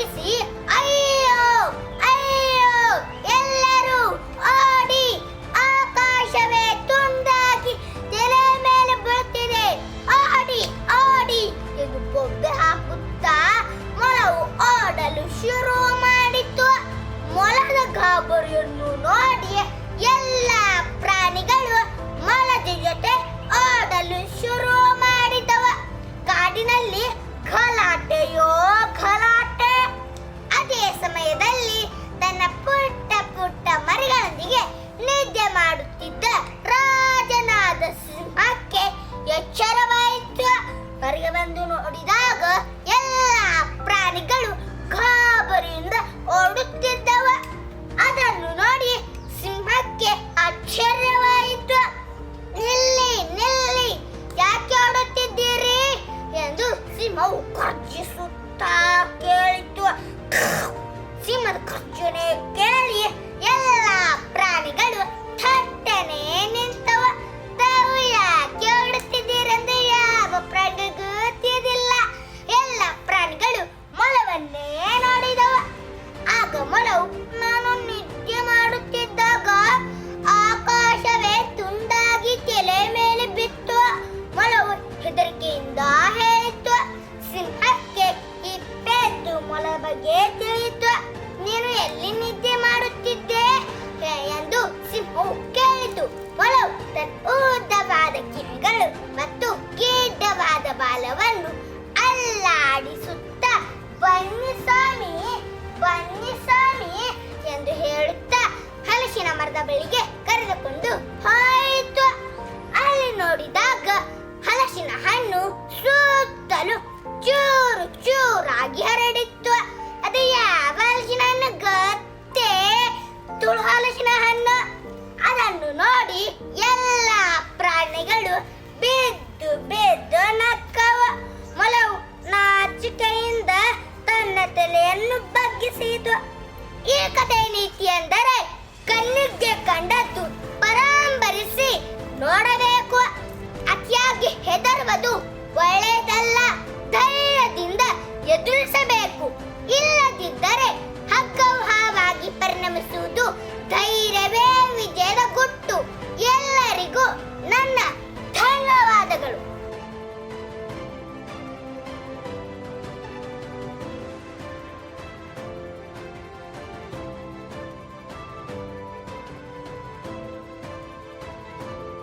ಮುಗಿಸಿ ಅಯ್ಯೋ ಅಯ್ಯೋ ಎಲ್ಲರೂ ಓಡಿ, ಆಕಾಶವೇ ತುಂಡಾಗಿ ತಲೆ ಮೇಲೆ ಬರ್ತಿದೆ ಓಡಿ ಓಡಿ ಎಂದು ಬೊಬ್ಬೆ ಹಾಕುತ್ತಾ ಮೊಲವು ಓಡಲು ಶುರು ಮಾಡಿತು. ಮೊಲದ ಗಾಬರಿಯನ್ನು ನೋಡಿ ಎಲ್ಲ ಪ್ರಾಣಿಗಳು ಮೊಲದ ಜೊತೆ ಓಡಲು ಶುರು ಮಾಡಿದವ. ಕಾಡಿನಲ್ಲಿ ಗಲಾಟೆಯೋ ಗಲಾಟೆ ಸಮಯದಲ್ಲಿ ತನ್ನ ಪುಟ್ಟ ಪುಟ್ಟ ಮರಿಗಳೊಂದಿಗೆ ನಿದ್ದೆ ಮಾಡುತ್ತಿದ್ದ ರಾಜನಾದ ಸಿಂಹಕ್ಕೆ ಎಚ್ಚರವಾಯಿತು. ಮರಿಗೆ ಬಂದು ನೋಡಿದಾಗ ಎಲ್ಲ ಪ್ರಾಣಿಗಳು ಗಾಬರಿಯಿಂದ ಓಡುತ್ತಿದ್ದವ. ಅದನ್ನು ನೋಡಿ ಸಿಂಹಕ್ಕೆ ಆಶ್ಚರ್ಯವಾಯಿತು. ನಿಲ್ಲಿ ನಿಲ್ಲಿ, ಯಾಕೆ ಓಡುತ್ತಿದ್ದೀರಿ? ಎಂದು ಸಿಂಹವು ಗರ್ಜಿಸುತ್ತಾ ಕೇಳಿತು ಸಿಂಹದ ಗರ್ಜನೆ ಕೇಳಿ ಎಲ್ಲ ಪ್ರಾಣಿಗಳು ಥಟ್ಟನೆ ನಿಂತವ. ತಾವು ಯಾಕೆ ಓಡುತ್ತಿದ್ದೀರೆಂದು ಯಾವ ಪ್ರಾಣಿಗೂ ತಿಳಿದಿಲ್ಲ ಎಲ್ಲ ಪ್ರಾಣಿಗಳು ಮೊಲವನ್ನೇ ನೋಡಿದವ. ಆಗ ಮೊಲವು ನಾನು ನಿದ್ದೆ ಮಾಡುತ್ತಿದ್ದಾಗ ಆಕಾಶವೇ ತುಂಡಾಗಿ ತಲೆ ಮೇಲೆ ಬಿತ್ತು. ಮೊಲವು ಹೆದರಿಕೆಯಿಂದ ಹೇಳಿತು ಸಿಂಹಕ್ಕೆ ಈ ಪೆದ್ದು ಮೊಲ ಬಗ್ಗೆ ಹಲಸಿನ ಹಣ್ಣು ಸುತ್ತಲೂ ಚೂರು ಚೂರಾಗಿ ಹರಡಿತ್ತು. ಅದು ಯಾವ ಹಲಸಿನ ಹಣ್ಣು ಗೊತ್ತೇ? ತುಳು ಹಲಸಿನ ಹಣ್ಣು. ಅದನ್ನು ನೋಡಿ ಎಲ್ಲ ಪ್ರಾಣಿಗಳು ಬಿದ್ದು ಬಿದ್ದು ನಕ್ಕವ. ಮೊಲವು ನಾಚಿಕೆಯಿಂದ ತನ್ನ ತಲೆಯನ್ನು ಬಗ್ಗಿಸಿತು. ಈ ಕಥೆ ನೀತಿ ಎಂದರೆ ಕಣ್ಣಿಗೆ ಕಂಡದ್ದು ಪರಾಂಬರಿಸಿ ನೋಡಬೇಕು.